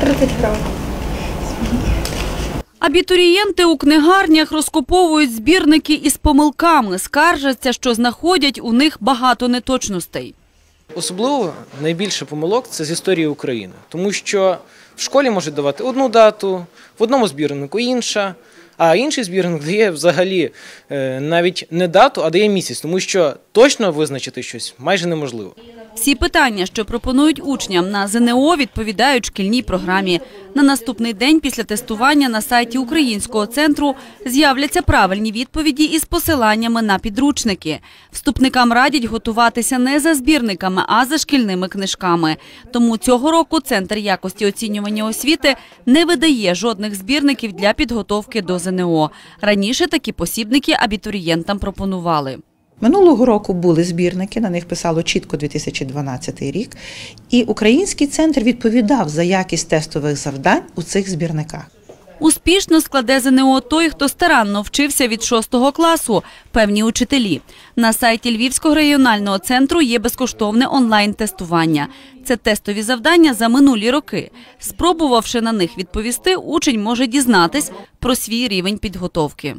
30 гривень. Абітурієнти у книгарнях розкуповують збірники із помилками, скаржаться, що знаходять у них багато неточностей. Особливо найбільше помилок це з історії України, тому що в школі можуть давати одну дату, в одному збірнику інша, а інший збірник дає взагалі е, навіть не дату, а дає місяць, тому що точно визначити щось майже неможливо. Всі питання, що пропонують учням на ЗНО, відповідають шкільній програмі. На наступний день після тестування на сайті Українського центру з'являться правильні відповіді із посиланнями на підручники. Вступникам радять готуватися не за збірниками, а за шкільними книжками. Тому цього року Центр якості оцінювання освіти не видає жодних збірників для підготовки до ЗНО. Раніше такі посібники абітурієнтам пропонували. Минулого року були збірники, на них писало чітко 2012 рік, і український центр відповідав за якість тестових завдань у цих збірниках. Успішно складе ЗНО той, хто старанно вчився від 6 класу, певні учителі. На сайті Львівського регіонального центру є безкоштовне онлайн-тестування. Це тестові завдання за минулі роки. Спробувавши на них відповісти, учень може дізнатись про свій рівень підготовки.